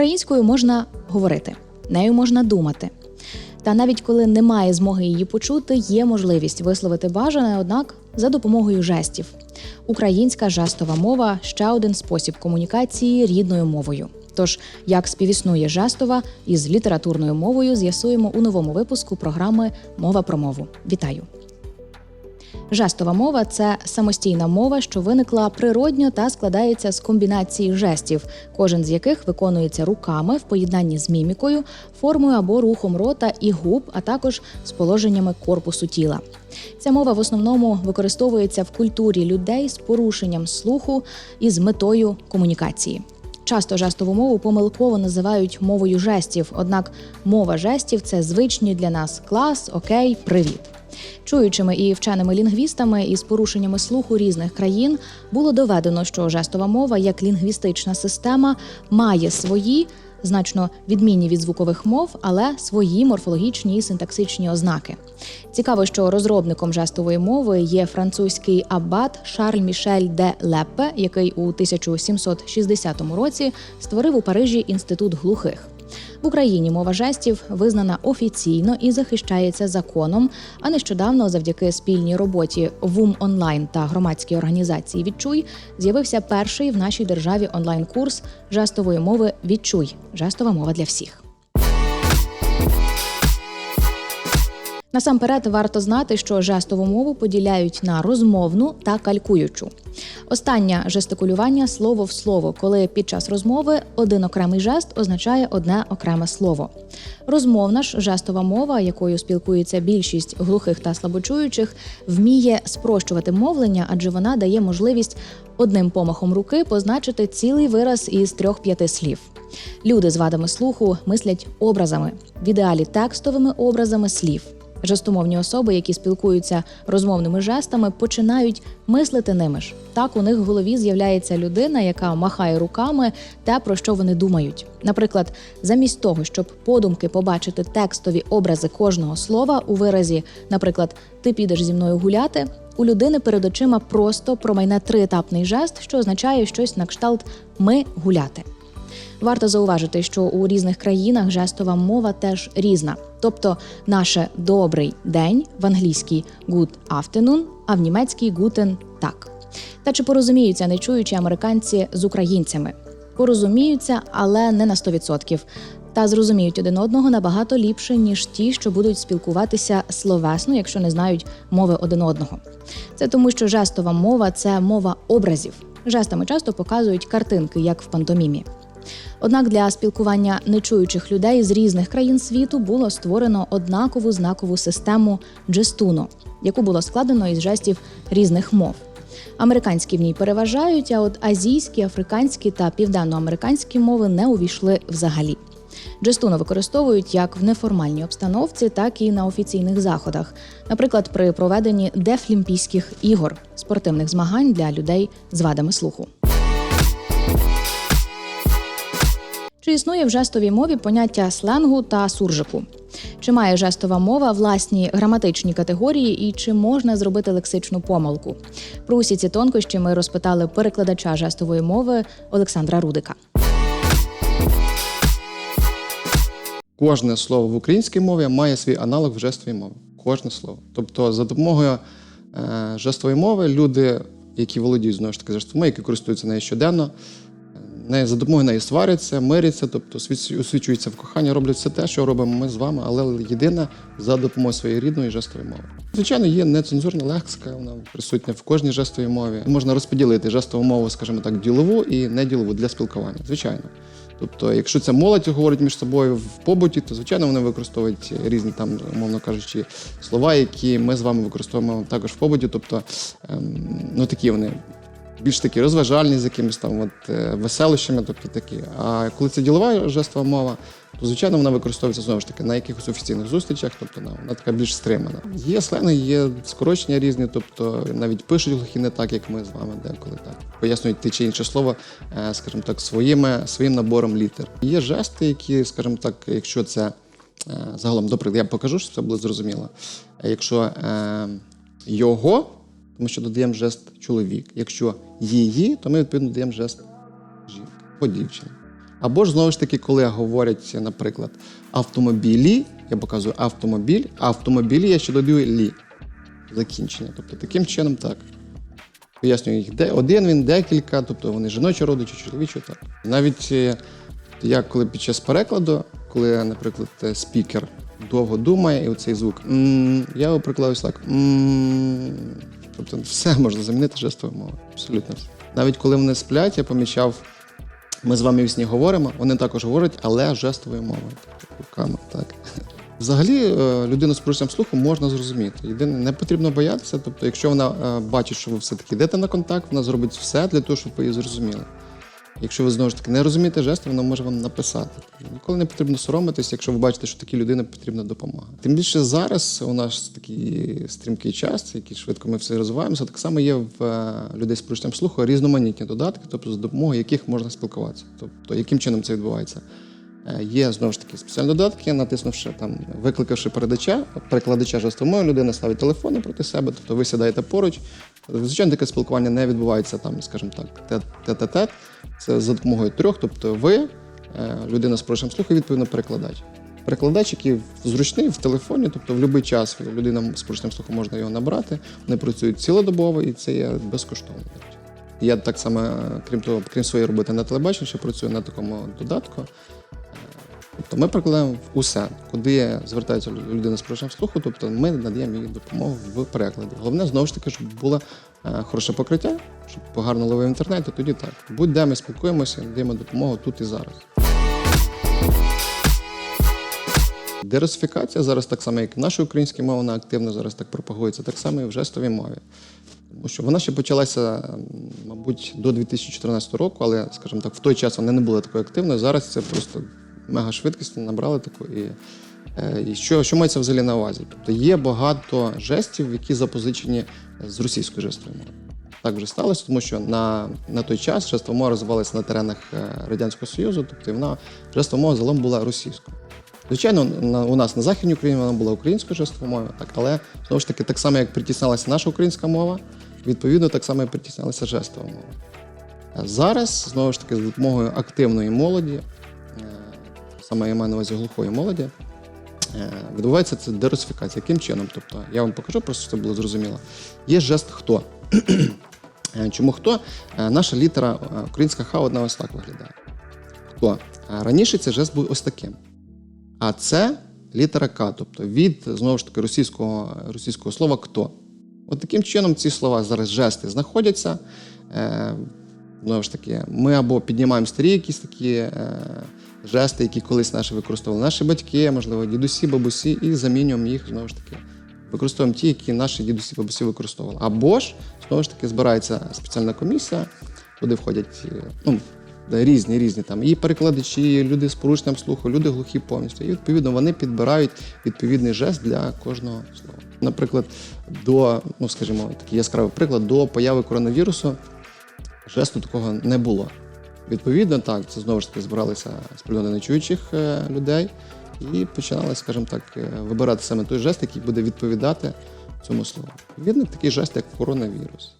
Українською можна говорити, нею можна думати. Та навіть коли немає змоги її почути, є можливість висловити бажане, однак за допомогою жестів. Українська жестова мова ще один спосіб комунікації рідною мовою. Тож, як співіснує жестова із літературною мовою, з'ясуємо у новому випуску програми Мова про мову. Вітаю! Жестова мова це самостійна мова, що виникла природньо та складається з комбінації жестів, кожен з яких виконується руками в поєднанні з мімікою, формою або рухом рота і губ, а також з положеннями корпусу тіла. Ця мова в основному використовується в культурі людей з порушенням слуху і з метою комунікації. Часто жестову мову помилково називають мовою жестів, однак мова жестів це звичні для нас клас, окей, привіт. Чуючими і вченими лінгвістами із порушеннями слуху різних країн було доведено, що жестова мова як лінгвістична система має свої значно відмінні від звукових мов, але свої морфологічні і синтаксичні ознаки. Цікаво, що розробником жестової мови є французький аббат Шарль Мішель де Леппе, який у 1760 році створив у Парижі інститут глухих. В Україні мова жестів визнана офіційно і захищається законом. А нещодавно, завдяки спільній роботі ВУМ онлайн та громадській організації Відчуй з'явився перший в нашій державі онлайн-курс жестової мови Відчуй жестова мова для всіх. Насамперед варто знати, що жестову мову поділяють на розмовну та калькуючу. Останнє жестикулювання слово в слово, коли під час розмови один окремий жест означає одне окреме слово. Розмовна ж жестова мова, якою спілкується більшість глухих та слабочуючих, вміє спрощувати мовлення, адже вона дає можливість одним помахом руки позначити цілий вираз із трьох-п'яти слів. Люди з вадами слуху мислять образами, в ідеалі текстовими образами слів. Жестомовні особи, які спілкуються розмовними жестами, починають мислити ними ж. Так у них в голові з'являється людина, яка махає руками те, про що вони думають. Наприклад, замість того, щоб подумки побачити текстові образи кожного слова у виразі, наприклад, ти підеш зі мною гуляти. У людини перед очима просто промайне триетапний жест, що означає щось на кшталт ми гуляти. Варто зауважити, що у різних країнах жестова мова теж різна. Тобто, наше добрий день в англійській good afternoon, а в німецькій guten Tag. Та чи порозуміються нечуючі американці з українцями? Порозуміються, але не на 100%. Та зрозуміють один одного набагато ліпше, ніж ті, що будуть спілкуватися словесно, якщо не знають мови один одного. Це тому, що жестова мова це мова образів. Жестами часто показують картинки, як в пантомімі. Однак для спілкування нечуючих людей з різних країн світу було створено однакову знакову систему джестуно, яку було складено із жестів різних мов. Американські в ній переважають, а от азійські, африканські та південноамериканські мови не увійшли взагалі. Джестуно використовують як в неформальній обстановці, так і на офіційних заходах, наприклад, при проведенні дефлімпійських ігор спортивних змагань для людей з вадами слуху. Чи існує в жестовій мові поняття сленгу та суржику? Чи має жестова мова власні граматичні категорії і чи можна зробити лексичну помилку? Про усі ці тонкощі ми розпитали перекладача жестової мови Олександра Рудика. Кожне слово в українській мові має свій аналог в жестовій мові. Кожне слово. Тобто, за допомогою е, жестової мови люди, які володіють знову ж таки жестовою які користуються нею щоденно, не за допомогою неї сваряться, миряться, тобто освічуються в коханні, роблять все те, що робимо ми з вами, але єдине за допомогою своєї рідної жестової мови. Звичайно, є нецензурна лексика, вона присутня в кожній жестовій мові. Можна розподілити жестову мову, скажімо так, ділову і неділову для спілкування. Звичайно. Тобто, якщо це молодь говорить між собою в побуті, то звичайно вони використовують різні там, умовно кажучи, слова, які ми з вами використовуємо також в побуті. Тобто, ем, ну такі вони більш такі розважальні з якимись там от, е, веселощами, тобто такі. А коли це ділова жестова мова, то звичайно вона використовується знову ж таки на якихось офіційних зустрічах, тобто вона, вона така більш стримана. Є сленги, є скорочення різні, тобто навіть пишуть глухі не так, як ми з вами деколи так. Пояснюють те чи інше слово, е, скажімо так, своїми, своїм набором літер. Є жести, які, скажімо так, якщо це е, загалом, добре, я покажу, щоб це було зрозуміло. Якщо е, його тому що додаємо жест чоловік. Якщо її, то ми відповідно додаємо жест жінки по дівчині. Або ж знову ж таки, коли говорять, наприклад, автомобілі, я показую автомобіль, а автомобілі я ще додаю лі. Закінчення. Тобто таким чином так. Пояснюю їх, де один він, декілька, тобто вони жіночі родичі, чоловічі, так. Навіть е, я коли під час перекладу, коли, наприклад, е, спікер довго думає, і оцей звук, я його прикладаю так. Тобто все можна замінити жестовою мовою. Абсолютно все. Навіть коли вони сплять, я помічав, ми з вами в сні говоримо, вони також говорять, але жестовою мовою. Руками, так. Взагалі, е, людину з порушенням слуху можна зрозуміти. Єдине, не потрібно боятися. Тобто, якщо вона е, бачить, що ви все-таки йдете на контакт, вона зробить все для того, щоб ви її зрозуміли. Якщо ви знову ж таки не розумієте жести, вона може вам написати. Ніколи не потрібно соромитись, якщо ви бачите, що такій людині потрібна допомога. Тим більше зараз у нас такий стрімкий час, який швидко ми все розвиваємося. Так само є в е, людей з порушенням слуху різноманітні додатки, тобто за допомогою яких можна спілкуватися. Тобто, яким чином це відбувається? Е, Є знову ж таки спеціальні додатки, натиснувши там, викликавши передача, перекладача жестової людина ставить телефон проти себе, тобто ви сідаєте поруч. Звичайно, таке спілкування не відбувається там, скажімо так, тет-тет. Це за допомогою трьох, тобто ви, е, людина з порушенням слуху, відповідно, перекладач. Перекладач, який зручний в телефоні, тобто в будь-який час людина з порушенням слуху можна його набрати. Вони працюють цілодобово і це є безкоштовно. Я так само, е, крім того, крім своєї роботи на телебаченні, ще працюю на такому додатку. Тобто ми прикладаємо усе, куди звертається людина з порушенням слуху, тобто ми надаємо їй допомогу в перекладі. Головне, знову ж таки, щоб було е, хороше покриття, щоб гарно ловив інтернет, і тоді так. Будь-де ми спілкуємося, надаємо допомогу тут і зараз. Дерусифікація зараз так само, як і в нашій українській мові, вона активно зараз так пропагується, так само і в жестовій мові. Тому що вона ще почалася, мабуть, до 2014 року, але, скажімо так, в той час вона не була такою активною. Зараз це просто мега швидкість набрали таку. І, е, і що, що мається взагалі на увазі? Тобто є багато жестів, які запозичені з російської жестової мови. Так вже сталося, тому що на, на той час жестова мова розвивалася на теренах е, Радянського Союзу, тобто вона жестова мова загалом була російською. Звичайно, на, у нас на Західній Україні вона була українською жестовою мовою, так, але знову ж таки, так само, як притісналася наша українська мова, відповідно, так само і притіснялася жестова мова. А зараз, знову ж таки, з допомогою активної молоді, саме я маю на увазі глухої молоді, е, відбувається це дерусифікація. Яким чином? Тобто, я вам покажу, просто щоб було зрозуміло. Є жест хто. Е, Чому хто? Е, Наша літера українська ха одна ось так виглядає. Хто? Раніше цей жест був ось таким. А це літера К, тобто від знову ж таки російського, російського слова хто. От таким чином ці слова зараз жести знаходяться. Е, знову ж таки, ми або піднімаємо старі якісь такі е, жести, які колись наші використовували наші батьки, можливо, дідусі, бабусі, і замінюємо їх знову ж таки. Використовуємо ті, які наші дідусі, бабусі використовували. Або ж, знову ж таки, збирається спеціальна комісія, куди входять е, ну, різні, різні там і перекладачі, і люди з порушенням слуху, люди глухі повністю. І відповідно вони підбирають відповідний жест для кожного слова. Наприклад, до, ну скажімо, такий яскравий приклад, до появи коронавірусу жесту такого не було. Відповідно, так, це знову ж таки збиралися з спільноти нечуючих е, людей і починали, скажімо так, е, вибирати саме той жест, який буде відповідати цьому слову. Відповідно, такий жест, як коронавірус.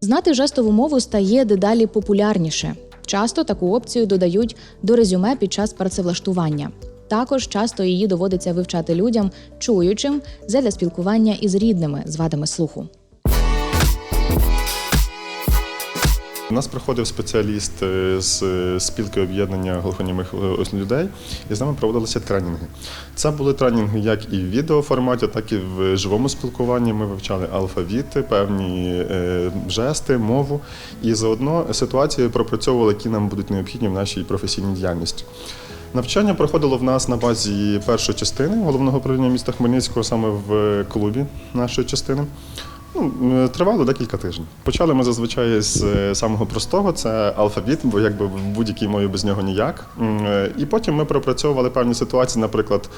Знати жестову мову стає дедалі популярніше. Часто таку опцію додають до резюме під час працевлаштування. Також часто її доводиться вивчати людям, чуючим задля спілкування із рідними з вадами слуху. У нас приходив спеціаліст е, з е, спілки об'єднання глухонімих е, людей, і з нами проводилися тренінги. Це були тренінги як і в відеоформаті, так і в живому спілкуванні. Ми вивчали алфавіти, певні жести, мову, і заодно ситуації пропрацьовували, які нам будуть необхідні в нашій професійній діяльності. Навчання проходило в нас на базі першої частини головного управління міста Хмельницького, саме в клубі нашої частини. Ну, е, тривало декілька тижнів. Почали ми зазвичай з е, самого простого, це алфавіт, бо якби в будь-якій мові без нього ніяк. Е, І потім ми пропрацьовували певні ситуації, наприклад,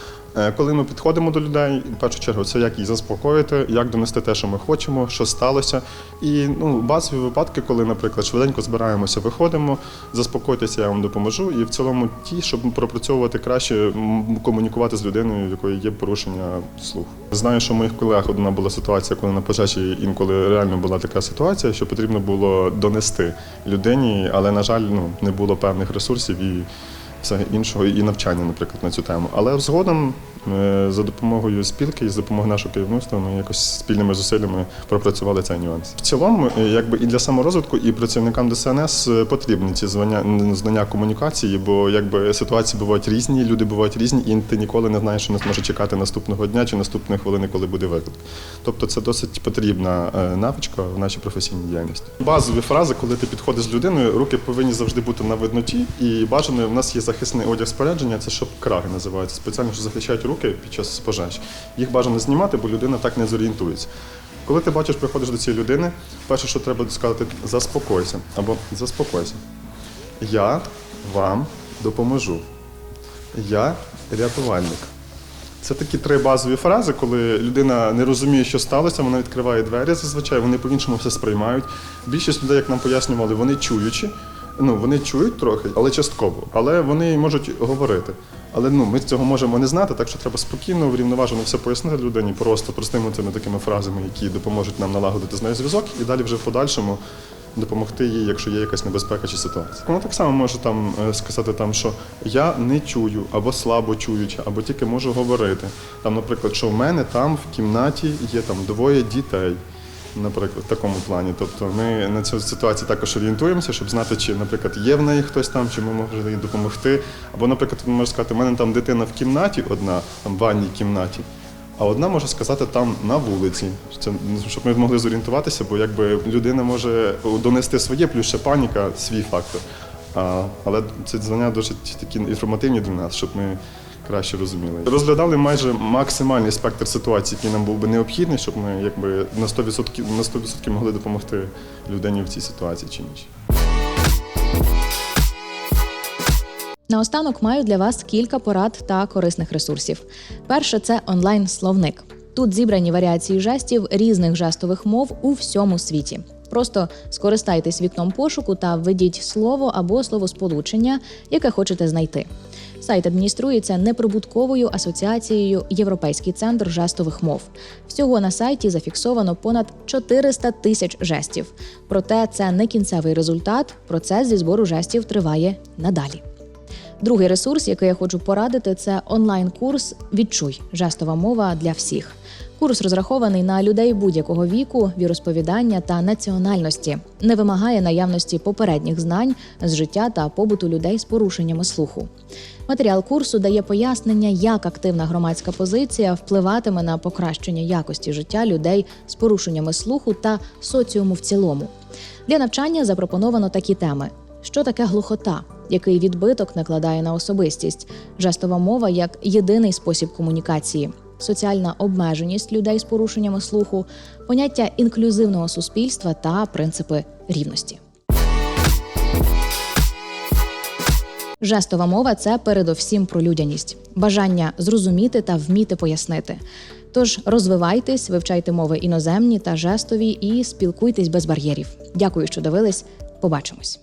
коли ми підходимо до людей, в першу чергу це як їх заспокоїти, як донести те, що ми хочемо, що сталося. І ну, базові випадки, коли, наприклад, швиденько збираємося, виходимо, заспокойтеся, я вам допоможу. І в цілому ті, щоб пропрацьовувати краще, комунікувати з людиною, в якої є порушення слуху. Знаю, що у моїх колег одна була ситуація, коли на пожежі інколи реально була така ситуація, що потрібно було донести людині, але, на жаль, ну, не було певних ресурсів і все іншого, і навчання, наприклад, на цю тему. Але згодом е, за допомогою спілки і за допомогою нашого керівництва ми якось спільними зусиллями пропрацювали цей нюанс. В цілому, е, якби і для саморозвитку, і працівникам ДСНС е, потрібні ці звання, знання комунікації, бо якби ситуації бувають різні, люди бувають різні, і ти ніколи не знаєш, що нас може чекати наступного дня чи наступної хвилини, коли буде виклик. Тобто це досить потрібна навичка в нашій професійній діяльності. Базові фрази, коли ти підходиш з людиною, руки повинні завжди бути на видноті, і бажано в нас є захисний одяг спорядження, це щоб краги називаються, спеціально що захищають руки під час пожеж. Їх бажано знімати, бо людина так не зорієнтується. Коли ти бачиш, приходиш до цієї людини, перше, що треба сказати, заспокойся або заспокойся. Я вам допоможу. Я рятувальник. Це такі три базові фрази, коли людина не розуміє, що сталося, вона відкриває двері зазвичай, вони по-іншому все сприймають. Більшість людей, як нам пояснювали, вони чуючі. Ну, вони чують трохи, але частково. Але вони можуть говорити. Але ну, ми цього можемо не знати, так що треба спокійно, врівноважено все пояснити людині, просто простими цими такими фразами, які допоможуть нам налагодити з нею зв'язок, і далі вже в подальшому допомогти їй, якщо є якась небезпека чи ситуація. Вона так само може там е, сказати, там, що я не чую, або слабо чуюча, або тільки можу говорити. Там, наприклад, що в мене там в кімнаті є там двоє дітей. Наприклад, в такому плані. Тобто ми на цю ситуацію також орієнтуємося, щоб знати, чи, наприклад, є в неї хтось там, чи ми можемо їй допомогти. Або, наприклад, може сказати, у мене там дитина в кімнаті одна, там в ванній кімнаті, а одна може сказати там на вулиці. Це, щоб ми змогли зорієнтуватися, бо якби людина може донести своє, плюс ще паніка, свій фактор. А, але ці знання досить такі інформативні для нас, щоб ми краще розуміли. Розглядали майже максимальний спектр ситуацій, який нам був би необхідний, щоб ми якби на 100%, на 100% могли допомогти людині в цій ситуації чи іншій. Наостанок маю для вас кілька порад та корисних ресурсів. Перше це онлайн-словник. Тут зібрані варіації жестів різних жестових мов у всьому світі. Просто скористайтесь вікном пошуку та введіть слово або словосполучення, яке хочете знайти. Сайт адмініструється неприбутковою асоціацією Європейський центр жестових мов. Всього на сайті зафіксовано понад 400 тисяч жестів. Проте це не кінцевий результат. Процес зі збору жестів триває надалі. Другий ресурс, який я хочу порадити, це онлайн-курс Відчуй жестова мова для всіх. Курс розрахований на людей будь-якого віку, віросповідання та національності, не вимагає наявності попередніх знань з життя та побуту людей з порушеннями слуху. Матеріал курсу дає пояснення, як активна громадська позиція впливатиме на покращення якості життя людей з порушеннями слуху та соціуму в цілому. Для навчання запропоновано такі теми: що таке глухота, який відбиток накладає на особистість, жестова мова як єдиний спосіб комунікації, соціальна обмеженість людей з порушеннями слуху, поняття інклюзивного суспільства та принципи рівності. Жестова мова це передовсім про людяність, бажання зрозуміти та вміти пояснити. Тож розвивайтесь, вивчайте мови іноземні та жестові і спілкуйтесь без бар'єрів. Дякую, що дивились. Побачимось.